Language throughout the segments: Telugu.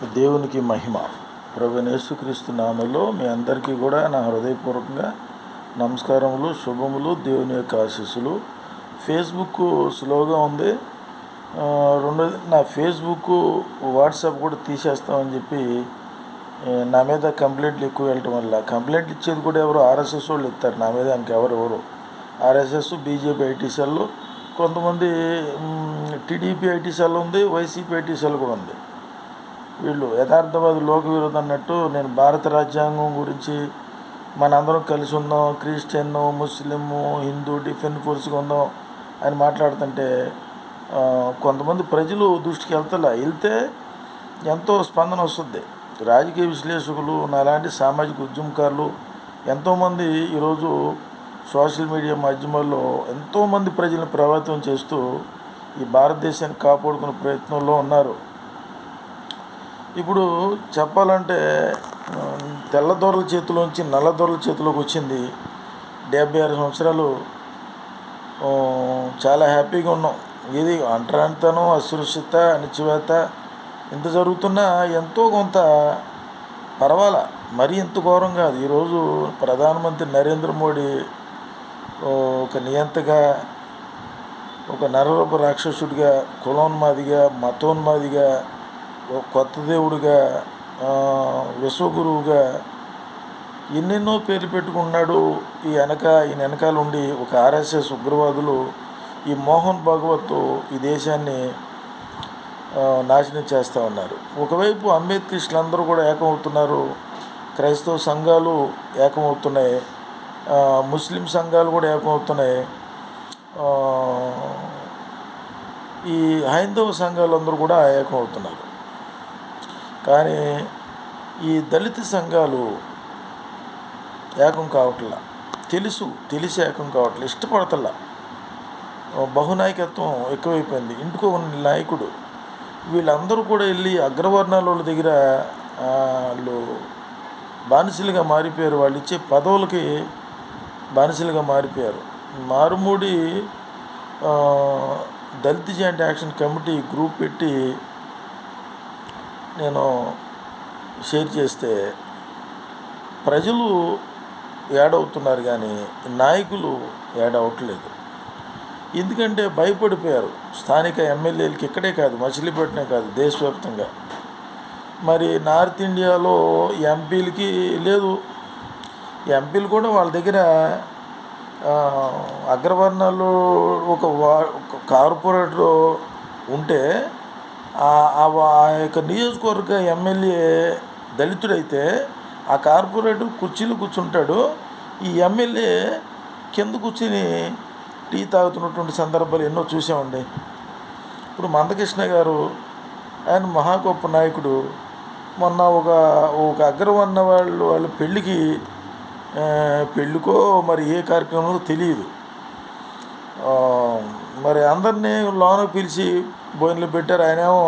దేవునికి మహిమ. ప్రభునేసుక్రీస్తు నామలో మీ అందరికీ కూడా నా హృదయపూర్వకంగా నమస్కారములు శుభములు దేవుని యొక్క ఆశీస్సులు. ఫేస్బుక్ స్లోగా ఉంది. రెండోది నా ఫేస్బుక్ వాట్సాప్ కూడా తీసేస్తామని చెప్పి నా మీద కంప్లైంట్లు ఎక్కువ వెళ్ళటం వల్ల. కంప్లైంట్లు ఇచ్చేది కూడా ఎవరు ఆర్ఎస్ఎస్ వాళ్ళు ఇస్తారు. నా మీద ఇంకెవరు ఎవరు. ఆర్ఎస్ఎస్ బీజేపీ ఐటీసీలు కొంతమంది టీడీపీ ఐటీసీలు ఉంది వైసీపీ ఐటీసీలు కూడా ఉంది. వీళ్ళు యథార్థవాది లోక విరోధం అన్నట్టు నేను భారత రాజ్యాంగం గురించి మనందరం కలిసి ఉందాం క్రిస్టియన్ ముస్లిం హిందూ డిఫెన్ ఫోర్స్గా ఉందాం అని మాట్లాడుతుంటే కొంతమంది ప్రజలు దృష్టికి వెళ్తలే. వెళ్తే ఎంతో స్పందన వస్తుంది. రాజకీయ విశ్లేషకులు నాలాంటి సామాజిక ఉద్యమకారులు ఎంతోమంది ఈరోజు సోషల్ మీడియా మాధ్యమాల్లో ఎంతోమంది ప్రజలను ప్రభావితం చేస్తూ ఈ భారతదేశాన్ని కాపాడుకునే ప్రయత్నంలో ఉన్నారు. ఇప్పుడు చెప్పాలంటే తెల్లదొరల చేతిలోంచి నల్లదొరల చేతిలోకి వచ్చింది. డెబ్బై ఆరు సంవత్సరాలు చాలా హ్యాపీగా ఉన్నాం. ఇది అంటరానితనం అసురక్షిత అణచివేత ఇంత జరుగుతున్నా ఎంతో కొంత పర్వాలా? మరీ ఇంత ఘోరం కాదు. ఈరోజు ప్రధానమంత్రి నరేంద్ర మోడీ ఒక నియంతగా ఒక నరరూప రాక్షసుడిగా కులోన్మాదిగా మతోన్మాదిగా కొత్త దేవుడిగా విశ్వగురువుగా ఎన్నెన్నో పేర్లు పెట్టుకున్నాడు. ఈ వెనక ఈయన వెనకాల ఉండి ఒక ఆర్ఎస్ఎస్ ఉగ్రవాదులు ఈ మోహన్ భాగవత్ ఈ దేశాన్ని నాశనం చేస్తూ ఉన్నారు. ఒకవైపు అంబేద్కరిస్టులు అందరూ కూడా ఏకమవుతున్నారు. క్రైస్తవ సంఘాలు ఏకమవుతున్నాయి. ముస్లిం సంఘాలు కూడా ఏకమవుతున్నాయి. ఈ హైందవ సంఘాలందరూ కూడా ఏకమవుతున్నారు. కానీ ఈ దళిత సంఘాలు ఏకం కావట్లా. తెలుసు తెలిసి ఏకం కావట్లే. ఇష్టపడతల్లా. బహునాయకత్వం ఎక్కువైపోయింది. ఇంటికో ఉన్న నాయకుడు వీళ్ళందరూ కూడా వెళ్ళి అగ్రవర్ణాల వాళ్ళ దగ్గర వాళ్ళు బానిసలుగా మారిపోయారు. వాళ్ళు ఇచ్చే పదవులకి బానిసలుగా మారిపోయారు. Marumudi Dalit joint action committee group పెట్టి నేను షేర్ చేస్తే ప్రజలు ఏడవుతున్నారు కానీ నాయకులు ఏడవట్లేదు ఎందుకంటే భయపడిపోయారు. స్థానిక ఎమ్మెల్యేలకి ఇక్కడే కాదు మచిలీపట్నం కాదు దేశవ్యాప్తంగా. మరి నార్త్ ఇండియాలో ఎంపీలకి లేదు. ఎంపీలు కూడా వాళ్ళ దగ్గర అగ్రవర్ణాలు ఒక వా ఒక కార్పొరేటర్ ఉంటే ఆ- ఆ యొక్క నియోజకవర్గ ఎమ్మెల్యే దళితుడైతే ఆ కార్పొరేటర్ కుర్చీలో కూర్చుంటాడు. ఈ ఎమ్మెల్యే కింద కూర్చుని టీ తాగుతున్నటువంటి సందర్భాలు ఎన్నో చూసామండి ఇప్పుడు మందకృష్ణ గారు ఆయన మహా గొప్ప నాయకుడు. మొన్న ఒక ఒక అగ్రవర్ణ వాళ్ళు వాళ్ళ పెళ్ళికి పెళ్ళికో మరి ఏ కార్యక్రమం తెలియదు. మరి అందరినీ లోనకు పిలిచి భోజనాలు పెట్టారు. ఆయనేమో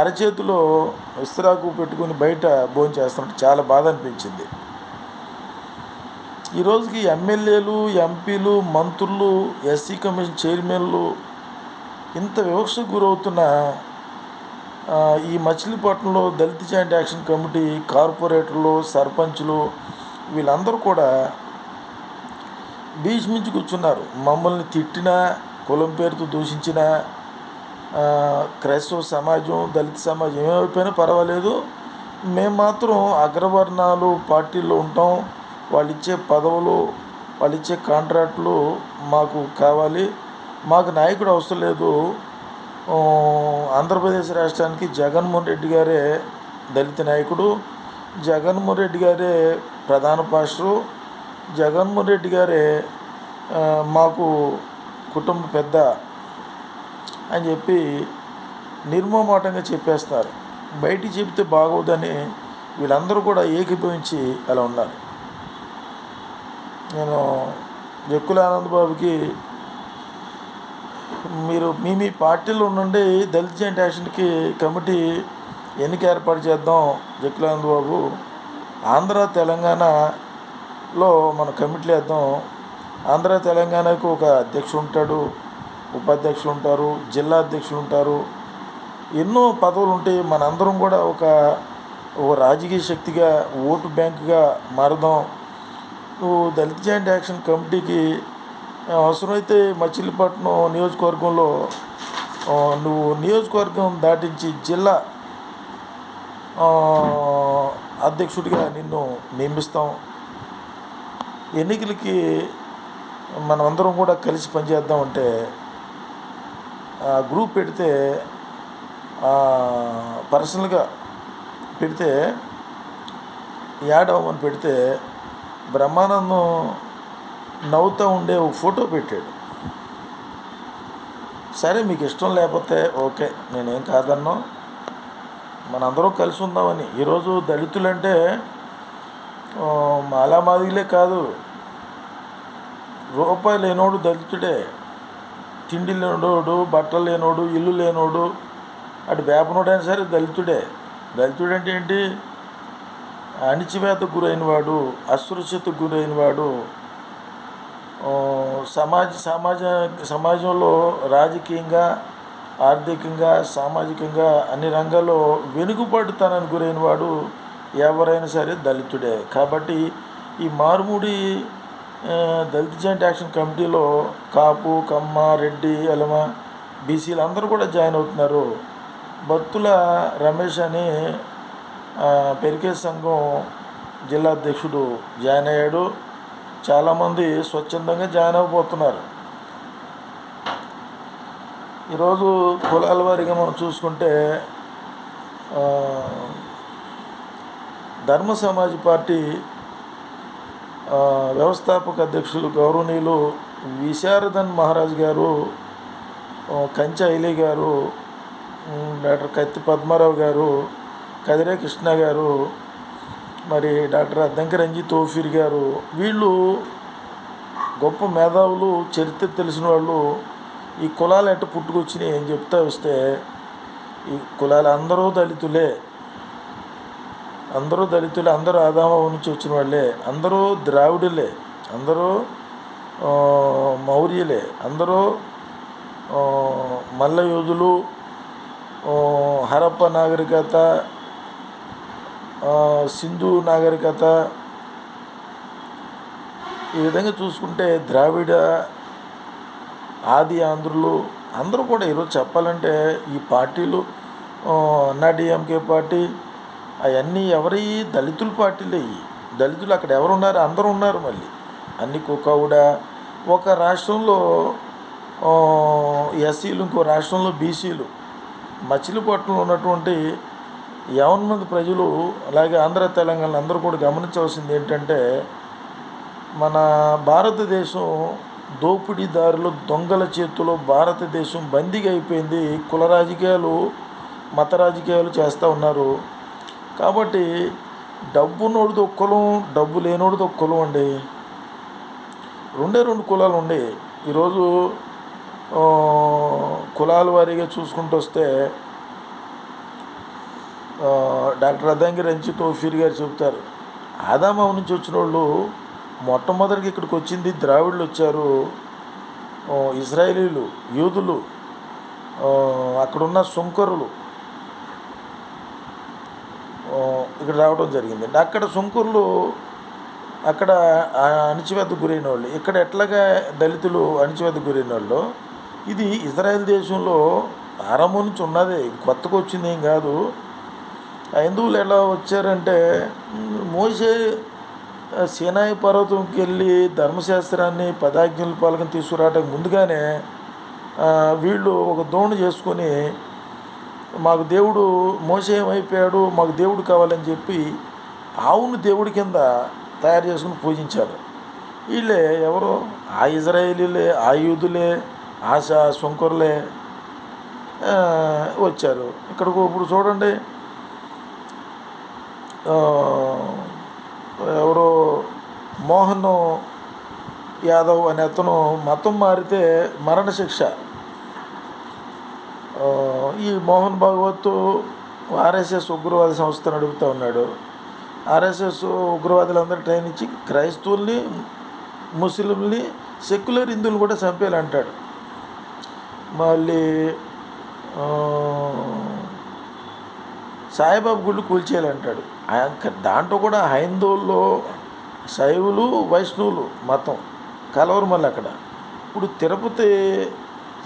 అరచేతిలో ఇస్త్రాకు పెట్టుకుని బయట భోజనం చేస్తున్నట్టు చాలా బాధ అనిపించింది. ఈ రోజుకి ఎమ్మెల్యేలు ఎంపీలు మంత్రులు ఎస్సీ కమిషన్ చైర్మన్లు ఇంత వివక్షకు గురవుతున్న ఈ మచిలీపట్నంలో దళిత జాయింట్ యాక్షన్ కమిటీ కార్పొరేటర్లు సర్పంచ్లు వీళ్ళందరూ కూడా బీచ్ మించి కూర్చున్నారు. మమ్మల్ని తిట్టినా కులం పేరుతో దూషించిన క్రైస్తవ సమాజం దళిత సమాజం ఏమైపోయినా పర్వాలేదు. మేము మాత్రం అగ్రవర్ణాలు పార్టీల్లో ఉంటాం. వాళ్ళు ఇచ్చే పదవులు వాళ్ళు ఇచ్చే కాంట్రాక్టులు మాకు కావాలి. మాకు నాయకుడు అవసరం లేదు. ఆంధ్రప్రదేశ్ రాష్ట్రానికి జగన్మోహన్ రెడ్డి గారే దళిత నాయకుడు. జగన్మోహన్ రెడ్డి గారే ప్రధాన పాస్టరు. జగన్మోహన్ రెడ్డి గారే మాకు కుటుంబ పెద్ద అని చెప్పి నిర్మమాటంగా చెప్పేస్తారు. బయటికి చెబితే బాగోదని వీళ్ళందరూ కూడా ఏకీభవించి అలా ఉన్నారు. నేను జక్కుల ఆనందబాబుకి మీరు మీ మీ పార్టీలో ఉండండి దళిత జాయింట్ యాక్షన్కి కమిటీ ఎన్నిక ఏర్పాటు చేద్దాం జక్కుల ఆనందబాబు ఆంధ్ర తెలంగాణలో మన కమిటీలు వేద్దాం. ఆంధ్ర తెలంగాణకు ఒక అధ్యక్షుడు ఉంటాడు. ఉపాధ్యక్షులు ఉంటారు జిల్లా అధ్యక్షులు ఉంటారు. ఎన్నో పదవులు ఉంటాయి మనందరం కూడా ఒక ఒక రాజకీయ శక్తిగా ఓటు బ్యాంకుగా మారదాం. నువ్వు దళిత జాయింట్ యాక్షన్ కమిటీకి అవసరమైతే మచిలీపట్నం నియోజకవర్గంలో నువ్వు నియోజకవర్గం దాటించి జిల్లా అధ్యక్షుడిగా నిన్ను నియమిస్తాం. ఎన్నికలకి మనం అందరం కూడా కలిసి పనిచేద్దాం అంటే గ్రూప్ పెడితే పర్సనల్గా పెడితే యాడ్ అవ్వమని పెడితే బ్రహ్మానందం నవ్వుతూ ఉండే ఒక ఫోటో పెట్టాడు. సరే మీకు ఇష్టం లేకపోతే ఓకే నేనేం కాదన్నా మనందరం కలిసి ఉందామని. ఈరోజు దళితులంటే ఆ, మాలామాదిలే కాదు. రూపాయి లేనోడు దళితుడే. తిండి లేనోడు బట్టలు లేనోడు ఇల్లు లేనోడు అటు వేపనోడైనా సరే దళితుడే. దళితుడు అంటే ఏంటి? అణిచివేతకు గురైన వాడు అసురక్షతకు గురైనవాడు సమాజ సమాజ సమాజంలో రాజకీయంగా ఆర్థికంగా సామాజికంగా అన్ని రంగాల్లో వెనుకబడుతానని గురైన వాడు ఎవరైనా సరే దళితుడే. కాబట్టి ఈ మారుమూడి దళిత జాయింట్ యాక్షన్ కమిటీలో కాపు కమ్మ రెడ్డి ఎలమ బీసీలు అందరూ కూడా జాయిన్ అవుతున్నారు. భక్తుల రమేష్ అని పెరికే సంఘం జిల్లా అధ్యక్షుడు జాయిన్ అయ్యాడు. చాలామంది స్వచ్ఛందంగా జాయిన్ అవ్వబోతున్నారు. ఈరోజు కులాల వారిగా మనం చూసుకుంటే ధర్మ సమాజ్ పార్టీ వ్యవస్థాపక అధ్యక్షులు గౌరవనీయులు విశారదన్ మహారాజ్ గారు కంచె ఐలి గారు డాక్టర్ కత్తి పద్మారావు గారు కదిరే కృష్ణ గారు మరి డాక్టర్ అద్దంకి రంజిత్ తోఫీర్ గారు వీళ్ళు గొప్ప మేధావులు చరిత్ర తెలిసిన వాళ్ళు ఈ కులాలు ఎట్ట పుట్టుకొచ్చినాయి అని చెప్తా వస్తే ఈ కులాలు అందరూ దళితులే. అందరూ దళితులే అందరూ ఆదామం నుంచి వచ్చిన వాళ్ళే అందరూ ద్రావిడులే అందరూ మౌర్యులే అందరూ మల్ల యోధులు హరప్ప నాగరికత సింధు నాగరికత. ఈ విధంగా చూసుకుంటే ద్రావిడ ఆది ఆంధ్రులు అందరూ కూడా ఈరోజు చెప్పాలంటే ఈ పార్టీలు అన్నాడీఎంకే పార్టీ అవన్నీ ఎవరి దళితుల పార్టీలు. అయ్యి దళితులు అక్కడ ఎవరు ఉన్నారు అందరూ ఉన్నారు మళ్ళీ. అన్ని కుకౌడ ఒక రాష్ట్రంలో ఎస్సీలు ఇంకో రాష్ట్రంలో బీసీలు. మచిలీపట్నంలో ఉన్నటువంటి యావన్ మంది ప్రజలు అలాగే ఆంధ్ర తెలంగాణ అందరూ కూడా గమనించవలసింది ఏంటంటే మన భారతదేశం దోపిడీదారులు దొంగల చేతిలో భారతదేశం బందీగా అయిపోయింది. కుల రాజకీయాలు మత రాజకీయాలు చేస్తూ ఉన్నారు. కాబట్టి డబ్బున్నోడిది ఒక కులం డబ్బు లేనోడిది ఒక కులం అండి. రెండే రెండు కులాలు ఉండే ఈరోజు కులాల వారీగా చూసుకుంటూ వస్తే డాక్టర్ అద్దంకి రంజిత్ ఓఫీర్ గారు చెబుతారు ఆదామా నుంచి వచ్చిన వాళ్ళు మొట్టమొదటికి ఇక్కడికి వచ్చింది ద్రావిడులు వచ్చారు. ఇజ్రాయేలీలు యూదులు అక్కడున్న సుంకరులు ఆ, ఇక్కడ రావడం జరిగింది అక్కడ సుంకరులు అక్కడ ఆ అణిచివేత గురైన వాళ్ళు ఇక్కడ ఎట్లాగా దళితులు అణిచివేత గురైన వాళ్ళు ఇది ఇజ్రాయెల్ దేశంలో ఆరంభం నుంచి ఉన్నది. కొత్తగా వచ్చింది ఏం కాదు. హిందువులు ఎలా వచ్చారంటే మోసే సీనాయి పర్వతంకి వెళ్ళి ధర్మశాస్త్రాన్ని పదాజ్ఞల పాలకం తీసుకురావడానికి ముందుగానే వీళ్ళు ఒక దోణి చేసుకొని మాకు దేవుడు మోసేమైపోయాడు మాకు దేవుడు కావాలని చెప్పి ఆవును దేవుడి కింద తయారు చేసుకుని పూజించారు వీళ్ళే ఎవరు? ఆ ఇజ్రాయేలీలే ఆ యూదులే ఆ స- వచ్చారు. ఇక్కడికి ఇప్పుడు చూడండి ఎవరో? మోహన్ యాదవ్ అనే అతను మతం మారితే మరణశిక్ష. ఈ మోహన్ భాగవత్ ఆర్ఎస్ఎస్ ఉగ్రవాద సంస్థ నడుపుతూ ఉన్నాడు. ఆర్ఎస్ఎస్ ఉగ్రవాదులందరూ ట్రైన్ ఇచ్చి క్రైస్తవుల్ని ముస్లింని సెక్యులర్ హిందువులు కూడా చంపేయాలంటాడు. మళ్ళీ సాయిబాబు గుళ్ళు కూల్చేయాలంటాడు. ఆ- దాంట్లో కూడా హైందవుల్లో శైవులు వైష్ణవులు మతం. కలవరు మళ్ళీ అక్కడ. ఇప్పుడు తిరుపతి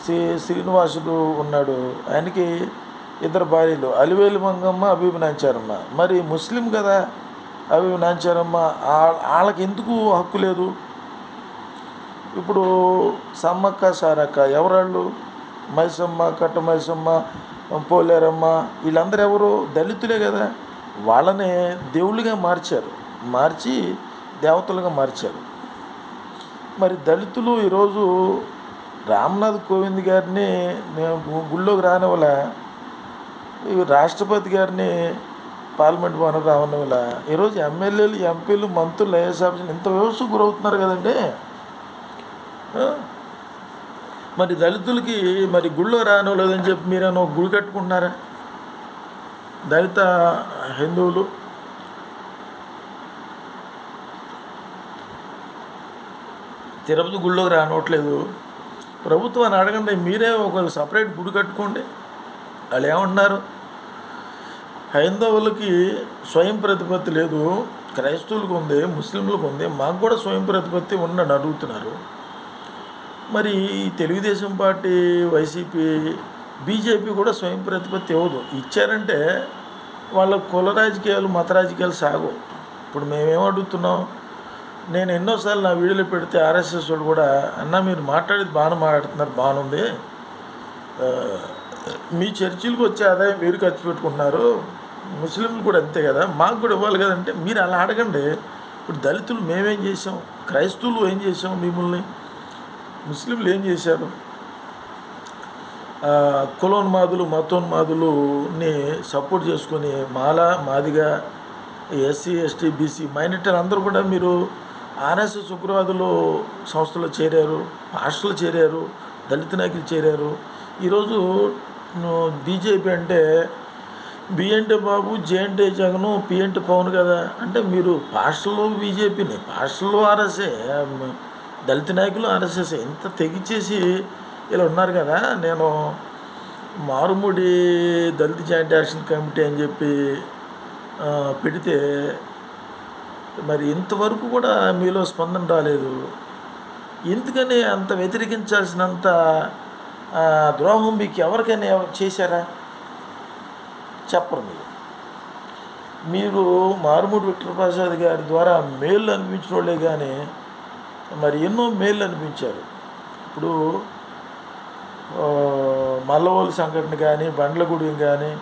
శ్రీ శ్రీనివాసుడు ఉన్నాడు. ఆయనకి ఇద్దరు భార్యలు. అలివేలు మంగమ్మ అబీబి నాంచారమ్మ. మరి ముస్లిం కదా? అబీబి నాంచారమ్మ వాళ్ళకి ఎందుకు హక్కు లేదు? ఇప్పుడు సమ్మక్క సారక్క ఎవరాళ్ళు? మైసమ్మ కట్ట మైసమ్మ పోలేరమ్మ వీళ్ళందరూ ఎవరు? దళితులే కదా. వాళ్ళని దేవుళ్ళుగా మార్చారు. మార్చి దేవతలుగా మార్చారు. మరి దళితులు ఈరోజు రామ్నాథ్ కోవింద్ గారిని మేము గుళ్ళోకి రానివ్వల. రాష్ట్రపతి గారిని పార్లమెంట్ భవనం వల్ల ఈరోజు ఎమ్మెల్యేలు ఎంపీలు మంత్రులు ఐఎస్ ఆఫీసులు ఇంత వ్యవస్థ గురవుతున్నారు కదండి? మరి దళితులకి మరి గుళ్ళో రానివ్వలేదని చెప్పి మీరేమో గుడి కట్టుకుంటున్నారా? దళిత హిందువులు. తిరుపతి గుళ్ళోకి రానివ్వట్లేదు ప్రభుత్వాన్ని అడగండి మీరే ఒక సపరేట్ గుడి కట్టుకోండి. వాళ్ళు ఏమంటున్నారు? హైందవులకి స్వయం ప్రతిపత్తి లేదు క్రైస్తవులకు ఉంది ముస్లింలకు ఉంది మాకు కూడా స్వయం ప్రతిపత్తి ఉందని అడుగుతున్నారు. మరి తెలుగుదేశం పార్టీ వైసీపీ బీజేపీ కూడా స్వయం ప్రతిపత్తి ఇవ్వదు. ఇచ్చారంటే వాళ్ళ కుల రాజకీయాలు మత రాజకీయాలు సాగు ఇప్పుడు మేమేం అడుగుతున్నాం? నేను ఎన్నోసార్లు నా వీడియోలో పెడితే ఆర్ఎస్ఎస్ వాళ్ళు కూడా అన్న మీరు మాట్లాడేది బాగానే మాట్లాడుతున్నారు బాగుంది. మీ చర్చిలకు వచ్చే ఆదాయం మీరు ఖర్చు పెట్టుకుంటున్నారు. ముస్లింలు కూడా అంతే కదా మాకు కూడా ఇవ్వాలి కదంటే మీరు అలా అడగండి. ఇప్పుడు దళితులు మేమేం చేసాం? క్రైస్తవులు ఏం చేసాం మిమ్మల్ని? ముస్లింలు ఏం చేశారు? కులోన్మాదులు మతోన్మాదులుని సపోర్ట్ చేసుకొని Mala Madiga SC ST BC మైనార్టీలు అందరూ కూడా మీరు ఆర్ఎస్ఎస్ శుక్రవాదులు సంస్థలో చేరారు హాస్టల్లో చేరారు దళిత నాయకులు చేరారు. ఈరోజు బీజేపీ అంటే బి అంటే బాబు జే అంటే జగను పి అంటే పవన్ కదా. అంటే మీరు పాస్టర్లో బీజేపీని పాస్టర్లో ఆర్ఎస్ఏ దళిత నాయకులు ఆర్ఎస్ఎస్ ఇంత తెగిచ్చేసి ఇలా ఉన్నారు కదా. నేను Marumudi Dalit joint action committee అని చెప్పి పెడితే మరి ఇంతవరకు కూడా మీలో స్పందన రాలేదు. ఎందుకని అంత వ్యతిరేకించాల్సినంత ద్రోహం మీకు ఎవరికైనా చేశారా? చెప్పరు మీరు. మీరు మారుమూడి విక్టర్ ప్రసాద్ గారి ద్వారా మేళ్ళు అనిపించిన వాళ్ళే కానీ మరి ఎన్నో మేలు అనిపించారు. ఇప్పుడు మల్లవోలు సంఘటన కానీ బండ్లగూడెం కానీ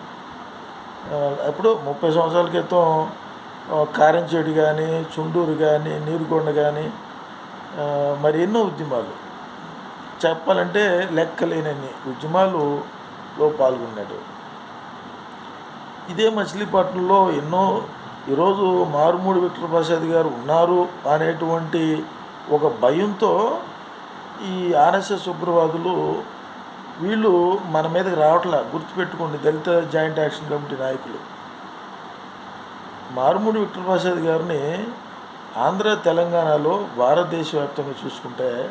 అప్పుడు ముప్పై సంవత్సరాల క్రితం కారంచేడు కానీ చుండూరు కానీ నీరుకొండ కానీ మరి ఎన్నో ఉద్యమాలు. చెప్పాలంటే లెక్కలేనన్ని ఉద్యమాలులో పాల్గొన్నాడు. ఇదే మచిలీపట్నంలో ఎన్నో ఈరోజు మారుమూడి విక్టర్ ప్రసాద్ గారు ఉన్నారు అనేటువంటి ఒక భయంతో ఈ ఆర్ఎస్ఎస్ ఉగ్రవాదులు వీళ్ళు మన మీదకి రావట్లా గుర్తుపెట్టుకోండి దళిత జాయింట్ యాక్షన్ కమిటీ నాయకులు. మారుమూడి విక్టర్ గారిని ఆంధ్ర తెలంగాణలో భారతదేశ వ్యాప్తంగా చూసుకుంటే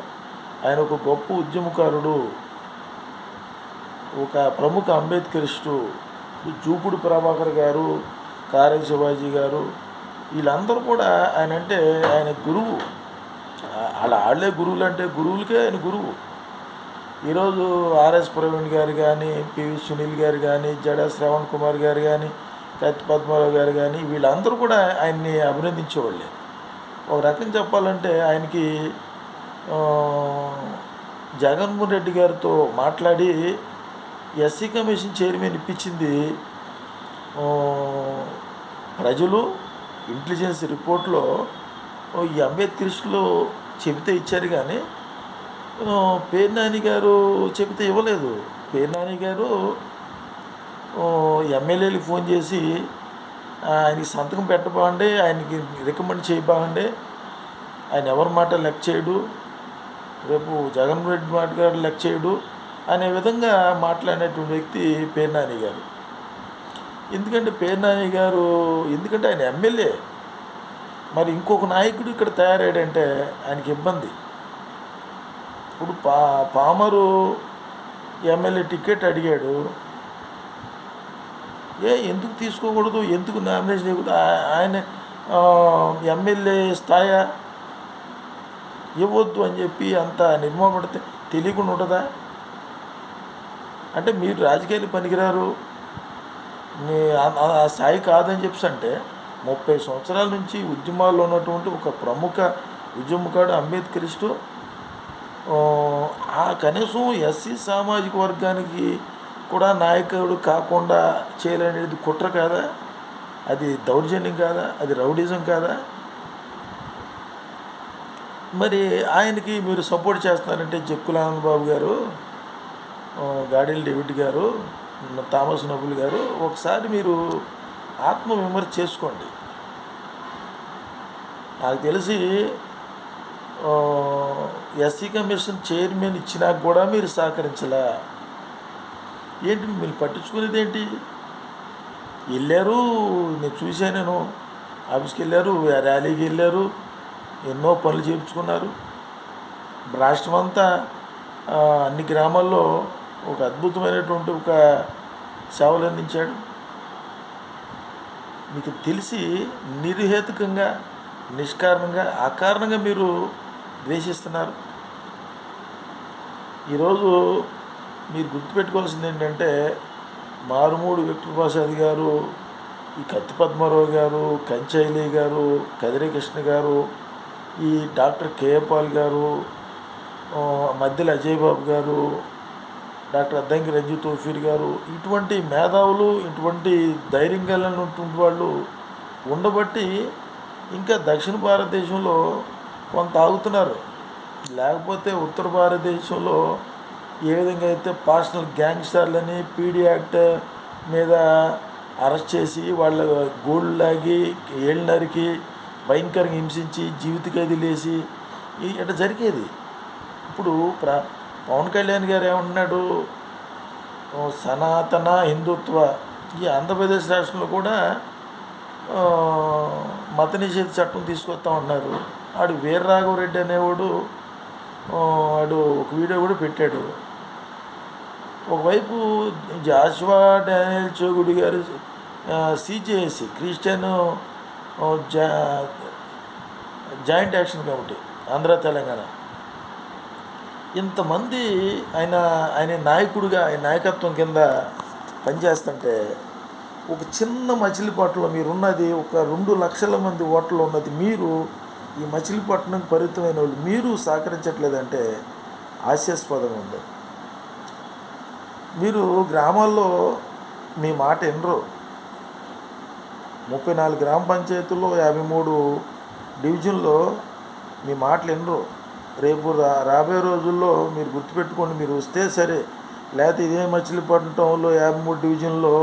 ఆయన ఒక గొప్ప ఉద్యమకారుడు ఒక ప్రముఖ అంబేద్కరిస్టు జూపుడు ప్రభాకర్ గారు కారే శివాజీ గారు వీళ్ళందరూ కూడా ఆయన అంటే ఆయన గురువు. అలా ఆడలే గురువులు అంటే గురువులకే ఆయన గురువు. ఈరోజు ఆర్ఎస్ ప్రవీణ్ గారు కానీ పివి సునీల్ గారు కానీ జడా శ్రవణ్ కుమార్ గారు కానీ కత్తి పద్మారావు గారు కానీ వీళ్ళందరూ కూడా ఆయన్ని అభినందించేవాళ్ళే. ఒక రకం చెప్పాలంటే ఆయనకి జగన్మోహన్ రెడ్డి గారితో మాట్లాడి ఎస్సీ కమిషన్ చైర్మన్ ఇప్పించింది ప్రజలు ఇంటెలిజెన్స్ రిపోర్ట్లో ఓ ఈ అంబేద్కరిస్టులు చెబితే ఇచ్చారు కానీ పేర్నాని గారు చెబితే ఇవ్వలేదు. పేర్నాని గారు ఎమ్మెల్యేలకు ఫోన్ చేసి ఆయనకి సంతకం పెట్టబాండి ఆయనకి రికమెండ్ చేయబాండి ఆయన ఎవరి మాట లెక్క చేయడు. రేపు జగన్ రెడ్డి మాట గారు లెక్క చేయడు. అనే విధంగా మాట్లాడినటువంటి వ్యక్తి పేర్నాని గారు. ఎందుకంటే పేర్నాని గారు ఎందుకంటే ఆయన ఎమ్మెల్యే. మరి ఇంకొక నాయకుడు ఇక్కడ తయారయ్యాడంటే ఆయనకి ఇబ్బంది. ఇప్పుడు పా పామరు ఎమ్మెల్యే టికెట్ అడిగాడు. ఏ ఎందుకు తీసుకోకూడదు? ఎందుకు నామినేషన్ ఇవ్వకూడదు ఆయన ఎమ్మెల్యే స్థాయా ఇవ్వద్దు అని చెప్పి అంత నిర్మపడితే తెలియకుండా ఉంటుందా? అంటే మీరు రాజకీయాలు పనికిరారు. మీ ఆ- స్థాయి కాదని చెప్పి అంటే ముప్పై సంవత్సరాల నుంచి ఉద్యమాల్లో ఉన్నటువంటి ఒక ప్రముఖ ఉద్యమకాడు అంబేద్కరిస్టు ఆ కనీసం ఎస్సీ సామాజిక వర్గానికి కూడా నాయకుడు కాకుండా చేయాలనేది కుట్ర కాదా? అది దౌర్జన్యం కాదా? అది రౌడిజం కాదా? మరి ఆయనకి మీరు సపోర్ట్ చేస్తున్నారంటే జక్కుల బాబు గారు గాడిల్ డేవిడ్ గారు థామస్ నబుల్ గారు ఒకసారి మీరు ఆత్మవిమర్శ చేసుకోండి. నాకు తెలిసి ఎస్సీ కమిషన్ చైర్మన్ ఇచ్చినా కూడా మీరు సహకరించలే. ఏంటి మీరు పట్టించుకునేది ఏంటి? వెళ్ళారు నేను చూశాను నేను ఆఫీస్కి వెళ్ళారు ర్యాలీకి వెళ్ళారు ఎన్నో పనులు చేయించుకున్నారు. రాష్ట్రం అంతా అన్ని గ్రామాల్లో ఒక అద్భుతమైనటువంటి ఒక సేవలు అందించాడు. మీకు తెలిసి నిరుహేతుకంగా నిష్కారణంగా అకారణంగా మీరు ద్వేషిస్తున్నారు. ఈరోజు మీరు గుర్తుపెట్టుకోవాల్సింది ఏంటంటే మారుమూడు విక్టర్ ప్రసాద్ గారు ఈ కత్తి పద్మారావు గారు కంచైలి గారు కదిరికృష్ణ గారు ఈ డాక్టర్ కేపాల్ గారు మధ్యలో అజయ్ బాబు గారు డాక్టర్ అద్దంకి రంజిత్ తోఫీర్ గారు ఇటువంటి మేధావులు ఇటువంటి ధైర్యం కలిగినటువంటి వాళ్ళు ఉండబట్టి ఇంకా దక్షిణ భారతదేశంలో కొంత ఆగుతున్నారు. లేకపోతే ఉత్తర భారతదేశంలో ఏ విధంగా అయితే పర్సనల్ గ్యాంగ్స్టర్లని పీడీ యాక్ట్ మీద అరెస్ట్ చేసి వాళ్ళ గోల్డ్ లాగి ఏళ్ళు నరికి భయంకరంగా హింసించి జీవిత ఖైదీలేసి ఇట్లా జరిగేది. ఇప్పుడు ప్ర పవన్ కళ్యాణ్ గారు ఏమంటున్నాడు సనాతన హిందుత్వ ఈ ఆంధ్రప్రదేశ్ రాష్ట్రంలో కూడా మత నిషేధ చట్టం తీసుకొస్తా ఉన్నారు. ఆడు వీరరాఘవరెడ్డి అనేవాడు వాడు ఒక వీడియో కూడా పెట్టాడు. ఒకవైపు Jashuva Daniel Chogudi garu CJAC Christian జా joint action committee Andhra Telangana. ఇంతమంది ఆయన ఆయన నాయకుడిగా ఆయన నాయకత్వం కింద పనిచేస్తుంటే ఒక చిన్న మచిలీపట్నంలో మీరున్నది ఒక రెండు లక్షల మంది ఓట్లు ఉన్నది మీరు ఈ మచిలీపట్నం పరిమితమైన వాళ్ళు మీరు సహకరించట్లేదంటే హాస్యాస్పదంగా ఉంది. మీరు గ్రామాల్లో మీ మాట వినరు ముప్పై నాలుగు గ్రామ పంచాయతీల్లో యాభై మూడు డివిజన్లో మీ మాటలు వినరు రేపు రా రాబోయే రోజుల్లో మీరు గుర్తుపెట్టుకోండి మీరు వస్తే సరే. లేకపోతే ఇదే మచిలీపట్నంలో యాభై మూడు డివిజన్లో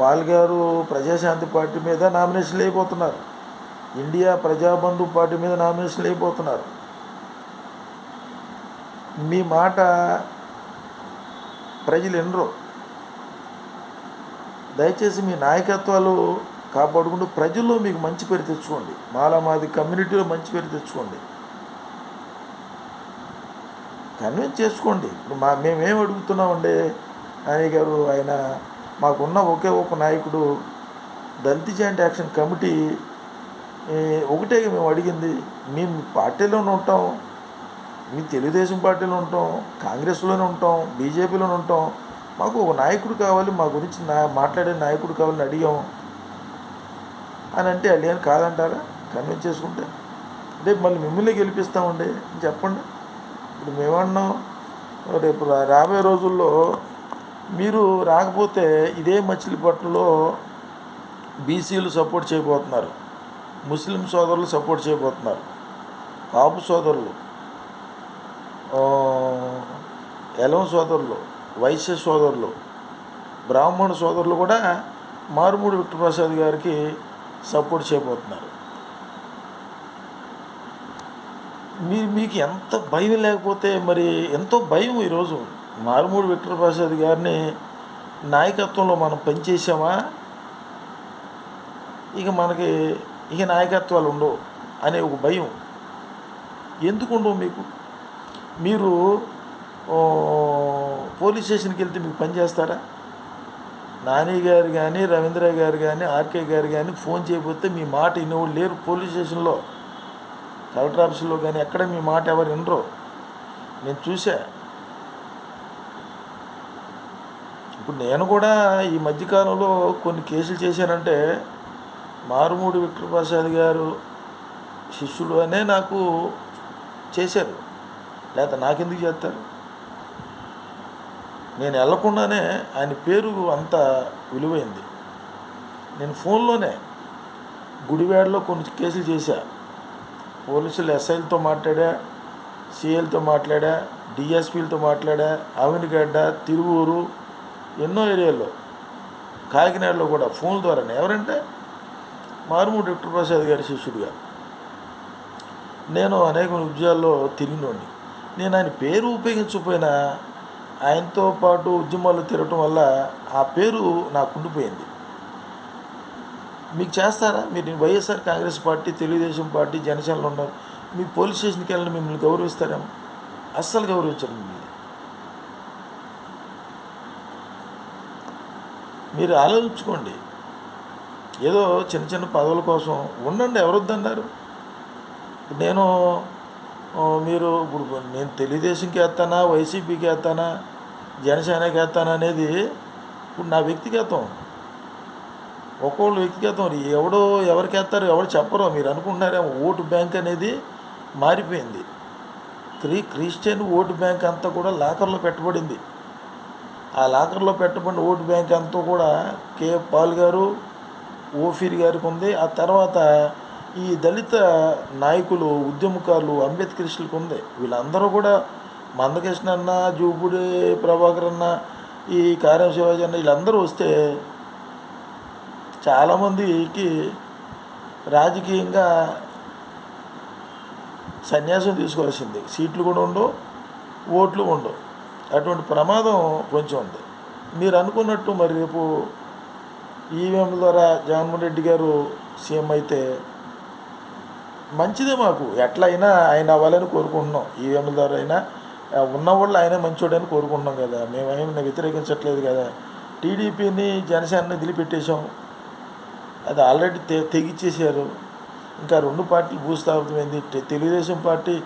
పాల్గారు ప్రజాశాంతి పార్టీ మీద నామినేషన్లు అయిపోతున్నారు ఇండియా ప్రజాబంధు పార్టీ మీద నామినేషన్లు అయిపోతున్నారు మీ మాట ప్రజలు వినరు దయచేసి మీ నాయకత్వాలు కాపాడుకుంటూ ప్రజల్లో మీకు మంచి పేరు తెచ్చుకోండి. మాలా మాది కమ్యూనిటీలో మంచి పేరు తెచ్చుకోండి. కన్విన్స్ చేసుకోండి. ఇప్పుడు మా మేమేం అడుగుతున్నామండి నాని గారు ఆయన మాకున్న ఒకే ఒక నాయకుడు దళిత జాయింట్ యాక్షన్ కమిటీ ఒకటే మేము అడిగింది. మేము పార్టీలోనే ఉంటాం. మేము తెలుగుదేశం పార్టీలో ఉంటాం కాంగ్రెస్లోనే ఉంటాం బీజేపీలోనే ఉంటాం. మాకు ఒక నాయకుడు కావాలి మా గురించి నా మాట్లాడే నాయకుడు కావాలని అడిగాం. అని అంటే అడిగాను కాదంటారా? కన్విన్స్ చేసుకుంటే. రేపు మళ్ళీ మిమ్మల్ని గెలిపిస్తామండి. అని చెప్పండి. ఇప్పుడు మేమన్నాం రేపు రా- రాబోయే రోజుల్లో మీరు రాకపోతే ఇదే మచిలీపట్నంలో బీసీలు సపోర్ట్ చేయబోతున్నారు. ముస్లిం సోదరులు సపోర్ట్ చేయబోతున్నారు. కాపు సోదరులు. ఎలవ సోదరులు వైశ్య సోదరులు బ్రాహ్మణ సోదరులు కూడా మారుమూడి విక్టప్రసాద్ గారికి సపోర్ట్ చేయబోతున్నారు. మీరు మీకు ఎంత భయం లేకపోతే మరి ఎంతో భయం ఈరోజు మారుమూడి విక్టప్రసాద్ గారిని నాయకత్వంలో మనం పనిచేసామా ఇక మనకి ఇక నాయకత్వాలు ఉండవు అనే ఒక భయం ఎందుకు ఉండవు మీకు? మీరు పోలీస్ స్టేషన్కి వెళ్తే మీకు పని చేస్తారా? నాని గారు కానీ రవీంద్ర గారు కానీ ఆర్కే గారు కానీ ఫోన్ చేయకపోతే మీ మాట ఇన్నోళ్ళు లేరు పోలీస్ స్టేషన్లో. కలెక్టర్ ఆఫీసులో కానీ ఎక్కడ మీ మాట ఎవరు వినరు. నేను చూసా ఇప్పుడు నేను కూడా ఈ మధ్యకాలంలో కొన్ని కేసులు చేశానంటే మారుమూడి విక్టర్ ప్రసాద్ గారు శిష్యుడు అనే నాకు చేశారు. లేకపోతే నాకెందుకు చేస్తారు? నేను వెళ్ళకుండానే ఆయన పేరు అంత విలువైంది. నేను ఫోన్లోనే గుడివాడలో కొన్ని కేసులు చేశా. పోలీసులు ఎస్ఐలతో మాట్లాడా సిఐలతో మాట్లాడా డిఎస్పీలతో మాట్లాడా ఆవినిగడ్డ తిరువూరు ఎన్నో ఏరియాల్లో కాకినాడలో కూడా ఫోన్ ద్వారానే. ఎవరంటే మారుమూడి డాక్టర్ ప్రసాద్ గారి శిష్యుడిగా నేను అనేక ఉద్యోగాల్లో తిరిగినోడిని. నేను ఆయన పేరు ఉపయోగించకపోయినా ఆయనతో పాటు ఉద్యమాల్లో తిరగటం వల్ల ఆ పేరు నాకు ఉండిపోయింది మీకు చేస్తారా? మీరు YSR Congress party Telugu Desam party జనసేనలో ఉన్నారు. మీ పోలీస్ స్టేషన్కి వెళ్ళిన మిమ్మల్ని గౌరవిస్తారేమో. అస్సలు గౌరవించరు మిమ్మల్ని. మీరు ఆలోచించుకోండి. ఏదో చిన్న చిన్న పదవుల కోసం ఉండండి ఎవరొద్దన్నారు. నేను మీరు ఇప్పుడు నేను తెలుగుదేశంకి వేస్తానా వైసీపీకి వేస్తానా జనసేనకి వేస్తానా అనేది ఇప్పుడు నా వ్యక్తిగతం. ఒక్కొక్కళ్ళు వ్యక్తిగతం. ఎవడో ఎవరికి వేస్తారో ఎవరు చెప్పరో. మీరు అనుకుంటున్నారేమో ఓటు బ్యాంక్ అనేది మారిపోయింది. క్రీ క్రిస్టియన్ ఓటు బ్యాంక్ అంతా కూడా లాకర్లో పెట్టబడింది. ఆ లాకర్లో పెట్టబడిన ఓటు బ్యాంక్ అంతా కూడా కే పాల్ గారు ఓఫీర్ గారికి ఉంది. ఆ తర్వాత ఈ దళిత నాయకులు ఉద్యమకారులు అంబేద్కరిస్టులకు ఉంది. వీళ్ళందరూ కూడా మందకృష్ణ అన్న జూపుడి ప్రభాకర్ అన్న ఈ కార్యం శివాజీ అన్న వీళ్ళందరూ వస్తే చాలామందికి రాజకీయంగా సన్యాసం తీసుకోవాల్సింది. సీట్లు కూడా ఉండవు ఓట్లు ఉండవు అటువంటి ప్రమాదం కొంచెం ఉంది. మీరు అనుకున్నట్టు మరి రేపు ఈవీఎం ద్వారా జగన్మోహన్ రెడ్డి గారు సీఎం అయితే మంచిదే మాకు. ఎట్లయినా ఆయన అవ్వాలని కోరుకుంటున్నాం. ఈవీఎంల ద్వారా అయినా ఉన్నవాళ్ళు ఆయనే మంచోడని కోరుకుంటున్నాం కదా. మేమేమైనా వ్యతిరేకించట్లేదు కదా. టీడీపీని జనసేనని వదిలిపెట్టేశాం. అది ఆల్రెడీ తె తెగిచ్చేసారు ఇంకా రెండు పార్టీలు భూస్థాపితమైంది తెలుగుదేశం పార్టీ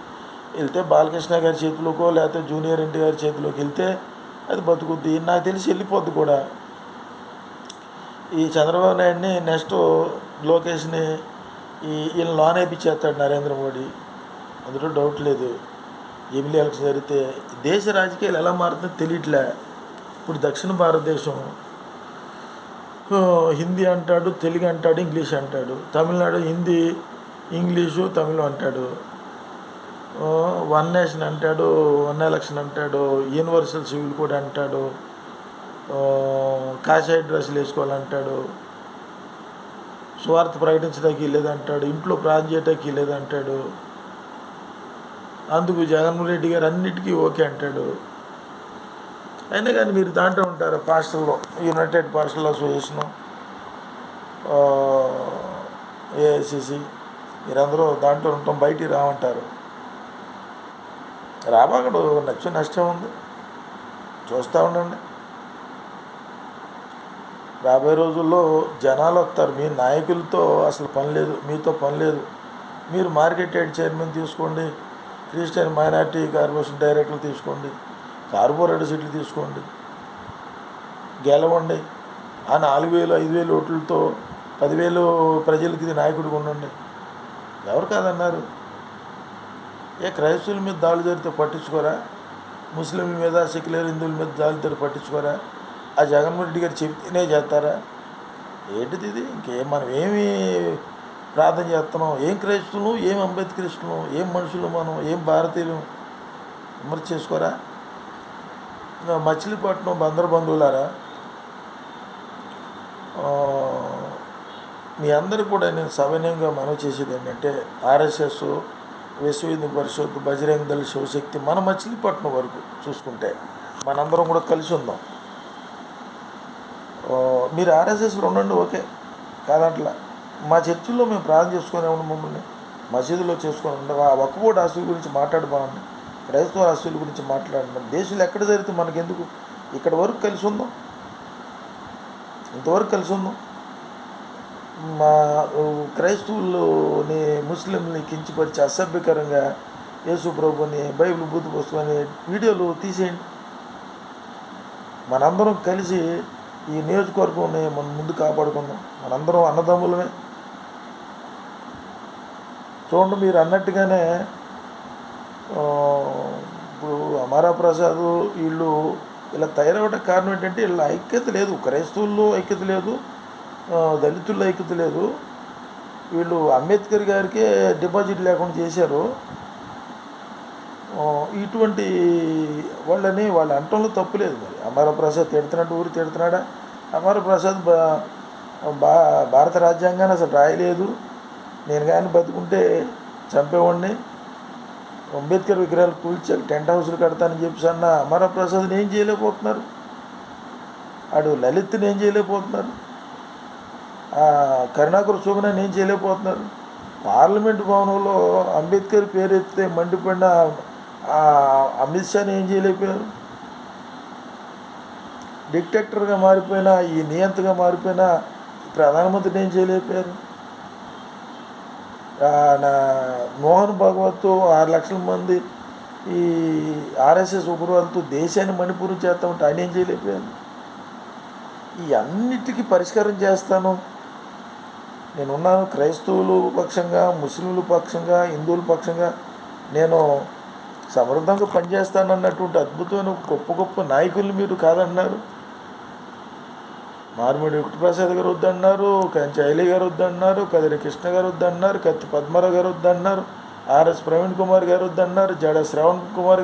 వెళ్తే బాలకృష్ణ గారి చేతిలోకో లేకపోతే జూనియర్ ఎన్టీ గారి చేతిలోకి వెళ్తే అది బతుకుద్ది. నాకు తెలిసి వెళ్ళిపోద్ది కూడా. ఈ చంద్రబాబు నాయుడిని నెక్స్ట్ లోకేష్ని ఈ ఈయన లోన్ అయిపించేస్తాడు నరేంద్ర మోడీ. అందులో డౌట్ లేదు. ఎమ్మెల్యే ఎలక్షన్ జరిగితే. దేశ రాజకీయాలు ఎలా మారుతుందో తెలియట్లే. ఇప్పుడు దక్షిణ భారతదేశం హిందీ అంటాడు తెలుగు అంటాడు ఇంగ్లీష్ అంటాడు. తమిళనాడు హిందీ ఇంగ్లీషు తమిళం అంటాడు. వన్ నేషన్ అంటాడు వన్ ఎలక్షన్ అంటాడు యూనివర్సల్ సివిల్ కోడ్ అంటాడు. ఆ, కాషాయ డ్రెస్సులు వేసుకోవాలంటాడు. స్వార్థ ప్రకటించడానికి లేదంటాడు ఇంట్లో ప్రార్థన చేయడానికి లేదంటాడు. అందుకు జగన్మోహన్ రెడ్డి గారు అన్నిటికీ ఓకే అంటాడు. అయినా కానీ మీరు దాంట్లో ఉంటారు? పాస్టల్లో యునైటెడ్ పాస్టల్ అసోసియేషను ఏఐసిసి మీరందరూ దాంట్లో ఉంటాం బయటికి రామంటారు. రాబాకడు నచ్చ నష్టం ఉంది. చూస్తూ ఉండండి. రాబోయే రోజుల్లో జనాలు వస్తారు. మీ నాయకులతో అసలు పని లేదు. మీతో పని లేదు. మీరు మార్కెట్ హెడ్ చైర్మన్ తీసుకోండి. క్రిస్టియన్ మైనార్టీ కార్పొరేషన్ డైరెక్టర్లు తీసుకోండి. కార్పొరేటర్ సీట్లు తీసుకోండి. గెలవండి. ఆ నాలుగు వేలు ఐదు వేలు ఓట్లతో పదివేలు ప్రజలకి ఇది నాయకుడికి ఉండండి. ఎవరు కాదన్నారు? ఏ క్రైస్తవుల మీద దాడులు జరిగితే పట్టించుకోరా? ముస్లింల మీద సెక్యులర్ హిందువుల మీద దాడులు జరిగి పట్టించుకోరా? ఆ జగన్మోహన్ రెడ్డి గారు చెప్తేనే చేస్తారా? ఏంటిది ఇది? ఇంకేం మనం ఏమి ప్రార్థన చేస్తున్నాం? ఏం క్రైస్తులు ఏం అంబేద్కరిస్తులు ఏం మనుషులు మనం ఏం భారతీయులు విమర్శ చేసుకోరా? మచిలీపట్నం బందరు బంధువులారా మీ అందరికి కూడా నేను సవినయంగా మనవి చేసేది ఏంటంటే ఆర్ఎస్ఎస్ విశ్వహిందు పరిషత్ బజరంగ దళ శివశక్తి మన మచిలీపట్నం వరకు చూసుకుంటే మనందరం కూడా కలిసి ఉందాం. మీరు ఆర్ఎస్ఎస్లో ఉండండి ఓకే. కాదట్లా. మా చర్చిల్లో మేము ప్రార్థన చేసుకునే ఉండి మమ్మల్ని. మసీదులో చేసుకొని ఉండగా ఆ ఒక్కపూట ఆస్తుల గురించి మాట్లాడబామండి క్రైస్తవ ఆస్తుల గురించి మాట్లాడండి. దేశంలో ఎక్కడ జరిగితే మనకెందుకు? ఇక్కడ వరకు కలిసి ఉందాం. ఇంతవరకు కలిసి ఉందాం. మా క్రైస్తవుల్ని ముస్లింని కించిపరిచి అసభ్యకరంగా యేసు ప్రభుని బైబిల్ బుద్ధి వీడియోలు తీసేయండి. మనందరం కలిసి ఈ నియోజకవర్గంని మనం ముందు కాపాడుకుందాం. మనందరం అన్నదమ్ములమే. చూడండి మీరు అన్నట్టుగానే ఇప్పుడు అమారా ప్రసాద్ వీళ్ళు ఇలా తయారవడానికి కారణం ఏంటంటే వీళ్ళ ఐక్యత లేదు. క్రైస్తవుల్లో ఐక్యత లేదు. దళితుల్లో ఐక్యత లేదు. వీళ్ళు అంబేద్కర్ గారికే డిపాజిట్ లేకుండా చేశారు. ఇటువంటి వాళ్ళని వాళ్ళు అంటంలో తప్పులేదు మరి. అమర ప్రసాద్ తిడుతున్నాడు ఊరు తిడుతున్నాడా? అమర ప్రసాద్ బా భారత రాజ్యాంగాన్ని అసలు రాయలేదు. నేను కానీ బతుకుంటే చంపేవాడిని. అంబేద్కర్ విగ్రహాలు కూల్చాక టెంట్ హౌస్లు కడతానని చెప్పి అన్న అమర ప్రసాద్ని ఏం చేయలేకపోతున్నారు? ఆడు లలిత్ని ఏం చేయలేకపోతున్నారు? ఆ, కరుణాకర్ శోభనాన్ని ఏం చేయలేకపోతున్నారు? పార్లమెంట్ భవనంలో అంబేద్కర్ పేరు ఎత్తితే మండిపడిన అమిత్ షాని ఏం చేయలేకపోయారు డిక్టెక్టర్గా మారిపోయిన ఈ నియంతగా మారిపోయిన ప్రధానమంత్రిని ఏం చేయలేకపోయారు నా మోహన్ భగవత్ ఆరు లక్షల మంది ఈ ఆర్ఎస్ఎస్ ఉగ్రవాదులతో దేశాన్ని మణిపూరం చేస్తా ఉంటే ఆయన ఏం చేయలేకపోయాను ఈ అన్నిటికీ పరిష్కారం చేస్తాను. నేనున్నాను క్రైస్తవులు పక్షంగా ముస్లింల పక్షంగా హిందువుల పక్షంగా. నేను సమర్థంగా పనిచేస్తానన్నటువంటి అద్భుతమైన గొప్ప గొప్ప నాయకులు మీరు కాదన్నారు. మారుమూడి వెంకటప్రసాద్ గారు వద్దన్నారు కంచి ఐలి గారు వద్దన్నారు కదిరి కృష్ణ గారు వద్దన్నారు కత్తి పద్మారావు గారు వద్దన్నారు ఆర్ఎస్ ప్రవీణ్ కుమార్ గారు వద్దన్నారు జడ శ్రవణ్ కుమార్